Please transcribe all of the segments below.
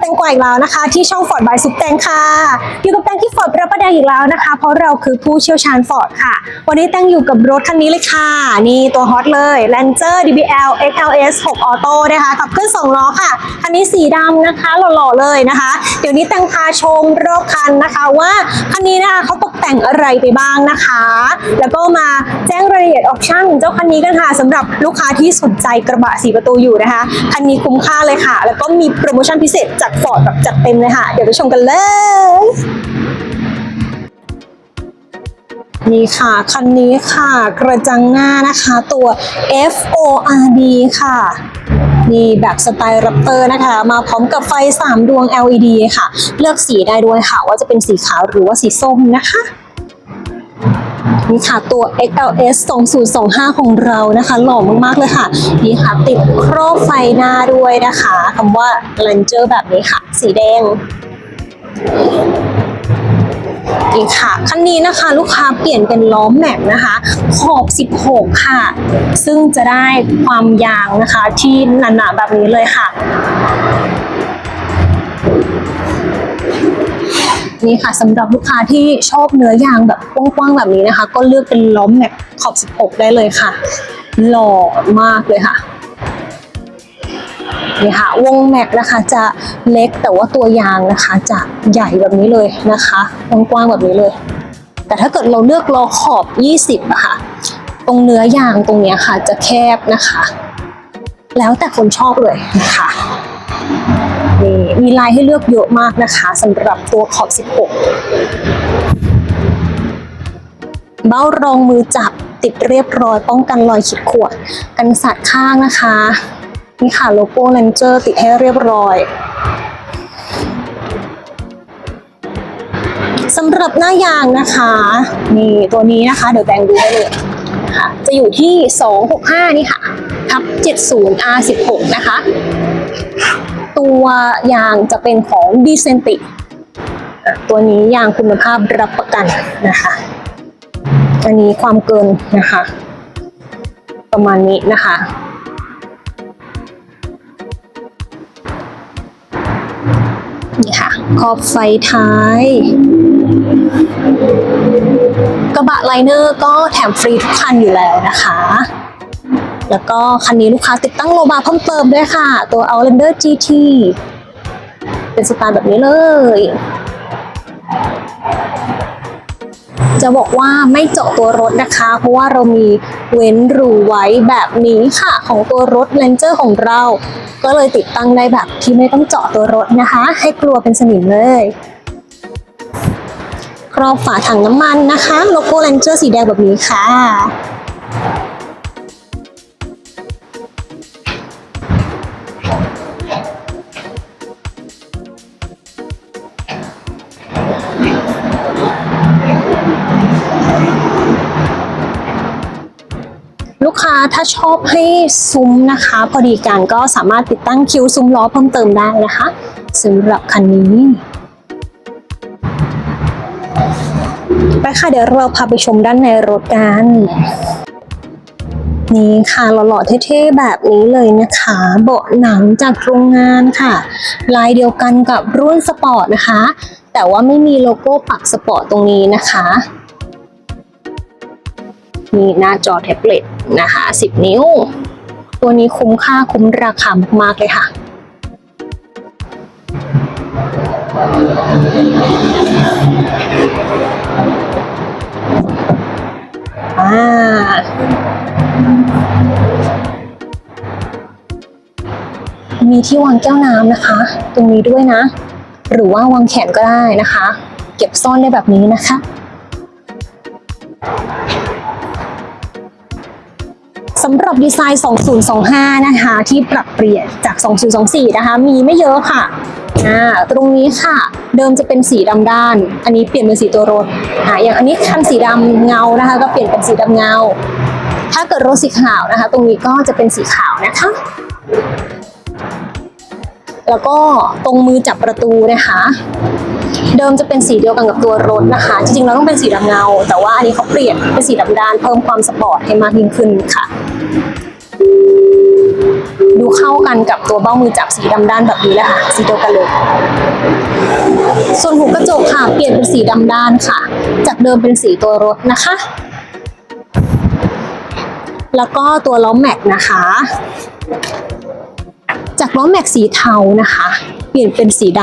แตงกวาอีกแล้วนะคะ ที่ช่องฟอร์ดบายซุปแตงค่ะอยู่กับแตงที่ฟอร์ดพระประแดงอีกแล้วนะคะ เพราะเราคือผู้เชี่ยวชาญฟอร์ดค่ะ วันนี้แตงอยู่กับรถคันนี้เลยค่ะ นี่ตัวฮอตเลย Ranger DBL XLS 6 Auto นะคะขับเคลื่อน2ล้อค่ะ คันนี้สีดำนะคะหล่อๆเลยนะคะ เดี๋ยวนี้แตงพาชมรอบคันนะคะว่าคันนี้นะคะเขาตกแต่งอะไรไปบ้างนะคะ แล้วก็มาแจ้งรายละเอียดออปชั่นเจ้าคันนี้กันค่ะสำหรับลูกค้าที่สนใจกระบะสีประตูอยู่นะคะคันนี้คุ้มค่าเลยค่ะ แล้วก็มีโปรโมชั่นพิเศษจากฟอร์ดแบบจัดเต็มเลยค่ะ เดี๋ยวไปชมกันเลย นี่ค่ะ คันนี้ค่ะ กระจังหน้านะคะตัว F O R D ค่ะนี่แบบสไตล์รับเตอร์นะคะ มาพร้อมกับไฟ 3 ดวง LED ค่ะ เลือกสีได้ด้วยค่ะ ว่าจะเป็นสีขาวหรือว่าสีส้มนะคะ นี่ค่ะตัว XLS 2025 ของเรานะคะ หล่อมากๆเลยค่ะ นี่ค่ะติดโครอบไฟหน้าด้วยนะคะคำว่า Ranger แบบนี้ค่ะ สีแดงนี่ค่ะคันนี้นะคะลูกค้าเปลี่ยนเป็นล้อมแม็กนะคะ ขอบ 16 ค่ะ ซึ่งจะได้ความยางนะคะที่หนาๆแบบนี้เลยค่ะ นี่ค่ะสำหรับลูกค้าที่ชอบเนื้อยางแบบกว้างๆแบบนี้นะคะ ก็เลือกเป็นล้อแม็กขอบ 16 ได้เลยค่ะ หล่อมากเลยค่ะนี่ค่ะวงแม็กนะคะจะเล็กแต่ว่าตัวยางนะคะ จะใหญ่แบบนี้เลยนะคะกว้างๆแบบนี้เลย แต่ถ้าเกิดเราเลือกล้อขอบ 20อะค่ะ ตรงเนื้อยางตรงเนี้ยค่ะจะแคบนะคะ แล้วแต่คนชอบเลยนะคะ มีลายให้เลือกเยอะมากนะคะสำหรับตัวขอบ 16 เบ้ารองมือจับติดเรียบร้อยป้องกันรอยขีดข่วนกันสัตว์ข้างนะคะนี่ค่ะโลโก้ Ranger ติดให้เรียบร้อยสำหรับหน้ายางนะคะนี่ตัวนี้นะคะ เดี๋ยวแตงดูได้เลยค่ะจะอยู่ที่ 265 นี่ค่ะทับ70 R16 นะคะ ตัวยางจะเป็นของ d e c e n t i อะตัวนี้ยางคุณภาพรับประกันนะคะ อันนี้ความเกินนะคะ ประมาณนี้นะคะนี่ค่ะ ขอบไฟท้าย กระบะไลเนอร์ก็แถมฟรีทุกคันอยู่แล้วนะคะ แล้วก็คันนี้ลูกค้าติดตั้งโลบาเพิ่มเติมด้วยค่ะ ตัว Outlander GT เป็นสไตล์แบบนี้เลย จะบอกว่าไม่เจาะตัวรถนะคะ เพราะว่าเรามีเว้นรูไว้แบบนี้ค่ะ ของตัวรถ Ranger ของเรา ก็เลยติดตั้งได้แบบที่ไม่ต้องเจาะตัวรถนะคะ ให้กลัวเป็นสนิมเลยครอบฝาถังน้ำมันนะคะ โลโก้ Ranger สีแดงแบบนี้ค่ะาถ้าชอบให้ซุ้มนะคะ พอดีกันก็สามารถติดตั้งคิ้วซุ้มล้อเพิ่มเติมได้นะคะสำหรับคันนี้ไปค่ะเดี๋ยวเราพาไปชมด้านในรถกันนี่ค่ะหล่อๆเท่ๆแบบนี้เลยนะคะ เบาะหนังจากโรงงานค่ะ ลายเดียวกันกับรุ่นสปอร์ตนะคะ แต่ว่าไม่มีโลโก้ปักสปอร์ตตรงนี้นะคะ มีหน้าจอแท็บเล็ต นะคะ 10 นิ้ว ตัวนี้คุ้มค่าคุ้มราคามากๆเลยค่ะ อ่ามีที่วางแก้วน้ำนะคะ ตรงนี้ด้วยนะ หรือว่าวางแขนก็ได้นะคะ เก็บซ่อนได้แบบนี้นะคะ สำหรับดีไซน์ 2025 นะคะ ที่ปรับเปลี่ยนจาก 2024 นะคะ มีไม่เยอะค่ะอ่าตรงนี้ค่ะ เดิมจะเป็นสีดำด้าน อันนี้เปลี่ยนเป็นสีตัวรถอ่าอย่างอันนี้คันสีดำเงานะคะ ก็เปลี่ยนเป็นสีดำเงา ถ้าเกิดรถสีขาวนะคะ ตรงนี้ก็จะเป็นสีขาวนะคะ แล้วก็ตรงมือจับประตูนะคะเดิมจะเป็นสีเดียวกันกับตัวรถนะคะ จริงๆเราต้องเป็นสีดำเงา แต่ว่าอันนี้เขาเปลี่ยนเป็นสีดำด้านเพิ่มความสปอร์ตให้มากยิ่งขึ้นค่ะ ดูเข้ากันกับตัวเบ้ามือจับสีดำด้านแบบนี้แหละค่ะ สีเดียวกันเลย ส่วนหูกระจกค่ะ เปลี่ยนเป็นสีดำด้านค่ะ จากเดิมเป็นสีตัวรถนะคะ แล้วก็ตัวล้อแม็กนะคะ จากล้อแม็กสีเทานะคะ เปลี่ยนเป็นสีด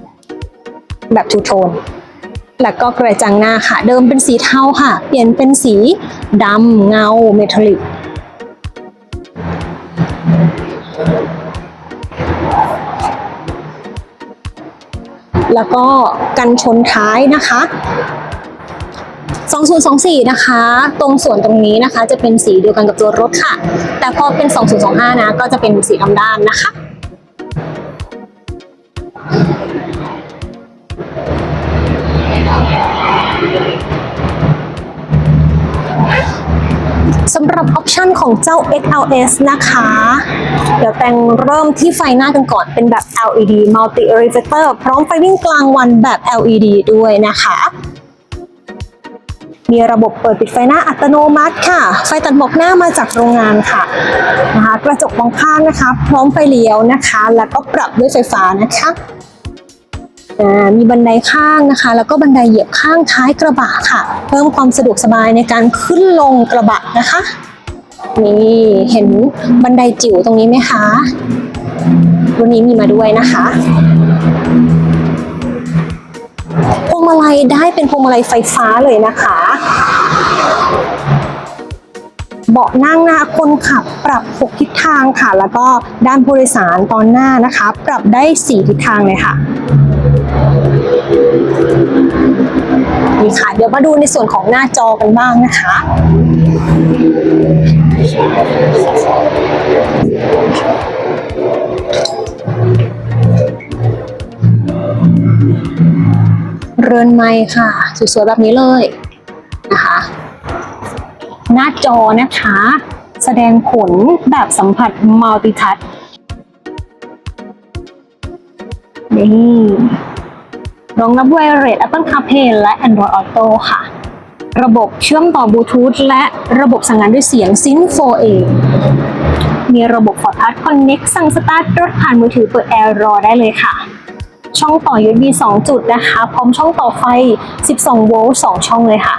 ำแบบทูโทนแล้วก็กระจังหน้าค่ะ เดิมเป็นสีเทาค่ะ เปลี่ยนเป็นสีดำเงาเมทัลลิก แล้วก็กันชนท้ายนะคะ 2024 นะคะ ตรงส่วนตรงนี้นะคะ จะเป็นสีเดียวกันกับตัวรถค่ะ แต่พอเป็น 2025 นะ ก็จะเป็นสีดำด้านนะคะ สำหรับออปชันของเจ้า XLS นะคะ เดี๋ยวแต่งเริ่มที่ไฟหน้ากันก่อนเป็นแบบ LED Multi Reflector พร้อมไฟวิ่งกลางวันแบบ LED ด้วยนะคะ มีระบบเปิดปิดไฟหน้าอัตโนมัติค่ะ ไฟตัดหมอกหน้ามาจากโรงงานค่ะนะคะกระจกมองข้างนะคะ พร้อมไฟเลี้ยวนะคะ แล้วก็ปรับด้วยไฟฟ้านะคะ มีบันไดข้างนะคะ แล้วก็บันไดเหยียบข้างท้ายกระบะค่ะ เพิ่มความสะดวกสบายในการขึ้นลงกระบะนะคะ นี่เห็นบันไดจิ๋วตรงนี้ไหมคะวันนี้มีมาด้วยนะคะพวงมาลัยได้เป็นพวงมาลัยไฟฟ้าเลยนะคะ เบาะนั่งหน้าคนขับปรับ 6 ทิศทางค่ะ แล้วก็ด้านผู้โดยสารตอนหน้านะคะ ปรับได้ 4 ทิศทางเลยค่ะ นี่ค่ะ เดี๋ยวมาดูในส่วนของหน้าจอกันบ้างนะคะ เรือนไม้ค่ะ สวยๆแบบนี้เลยนะคะ หน้าจอนะคะ แสดงผลแบบสัมผัสมัลติทัชนี่ รองรับ Wireless Apple CarPlay และ Android Auto ค่ะ ระบบเชื่อมต่อบลูทูธและระบบสั่งงานด้วยเสียง Sync 4A มีระบบ Ford Touch Connect สั่งสตาร์ทรถผ่านมือถือเปิดแอร์รอได้เลยค่ะ ช่องต่อ USB 2 จุดนะคะ พร้อมช่องต่อไฟ 12 โวลต์ 2 ช่องเลยค่ะ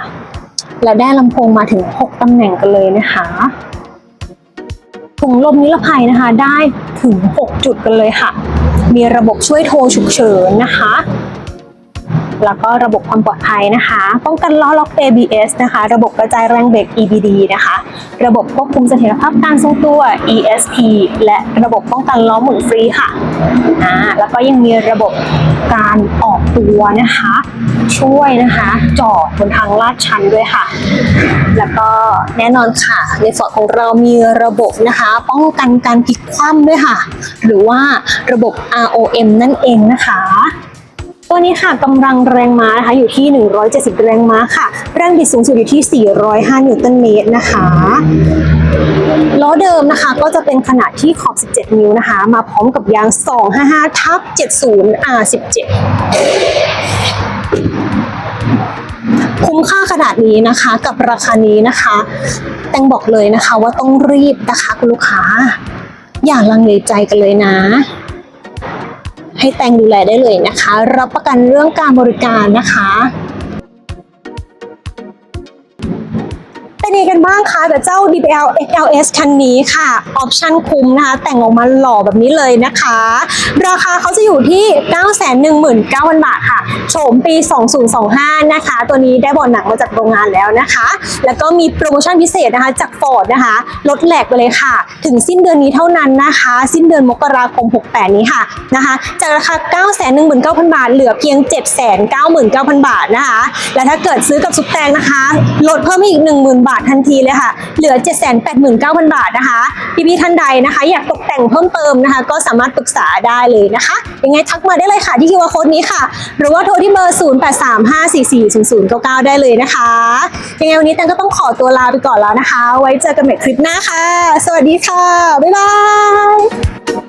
และได้ลำโพงมาถึง 6 ตำแหน่งกันเลยนะคะถุงลมนิรภัยนะคะได้ถึง 6 จุดกันเลยค่ะ มีระบบช่วยโทรฉุกเฉินนะคะ แล้วก็ระบบความปลอดภัยนะคะ ป้องกันล้อล็อก ABS นะคะ ระบบกระจายแรงเบรก EBD นะคะ ระบบควบคุมเสถียรภาพการทรงตัว ESP และระบบป้องกันล้อหมุนฟรีค่ะอ่าแล้วก็ยังมีระบบการออกตัวนะคะ ช่วยนะคะจอดบนทางลาดชันด้วยค่ะ แล้วก็แน่นอนค่ะ ในส่วนของเรามีระบบนะคะ ป้องกันการพลิกคว่ำด้วยค่ะ หรือว่าระบบ ROM นั่นเองนะคะ ตัวนี้ค่ะกำลังแรงม้านะคะอยู่ที่ 170 แรงม้าค่ะ แรงบิดสูงสุดอยู่ที่ 405 นิวตันเมตรนะคะล้อเดิมนะคะก็จะเป็นขนาดที่ขอบ 17 นิ้วนะคะ มาพร้อมกับยาง 255 ทับ 70 R17 คุ้มค่าขนาดนี้นะคะกับราคานี้นะคะ แตงบอกเลยนะคะว่าต้องรีบนะคะคุณลูกค้า อย่าลังเลใจกันเลยนะ ให้แตงดูแลได้เลยนะคะ รับประกันเรื่องการบริการนะคะ เป็นยังไงกันบ้างคะกับเจ้า DPL XLS คันนี้ค่ะ ออปชั่นคุ้มนะคะ แต่งออกมาหล่อแบบนี้เลยนะคะ ราคาเขาจะอยู่ที่ 919,000 บาทค่ะ โฉมปี 2025 นะคะ ตัวนี้ได้บอลหนังมาจากโรงงานแล้วนะคะ แล้วก็มีโปรโมชั่นพิเศษนะคะ จาก Ford นะคะ ลดแหลกไปเลยค่ะ ถึงสิ้นเดือนนี้เท่านั้นนะคะ สิ้นเดือนมกราคม 68 นี้ค่ะนะคะ จากราคา 919,000 บาท เหลือเพียง 799,000 บาทนะคะ และถ้าเกิดซื้อกับซุปแตงนะคะ ลดเพิ่มอีก 10,000 บาทททันทีเลยค่ะ เหลือ 789,000 บาทนะคะ พี่ๆท่านใดนะคะ อยากตกแต่งเพิ่มเติมนะคะ ก็สามารถปรึกษาได้เลยนะคะ ยังไงทักมาได้เลยค่ะที่คิวอาร์โค้ดนี้ค่ะ หรือว่าโทรที่เบอร์ 0835440099 ได้เลยนะคะ ยังไงวันนี้แตงก็ต้องขอตัวลาไปก่อนแล้วนะคะ ไว้เจอกันใหม่คลิปหน้าค่ะ สวัสดีค่ะ บ๊ายบาย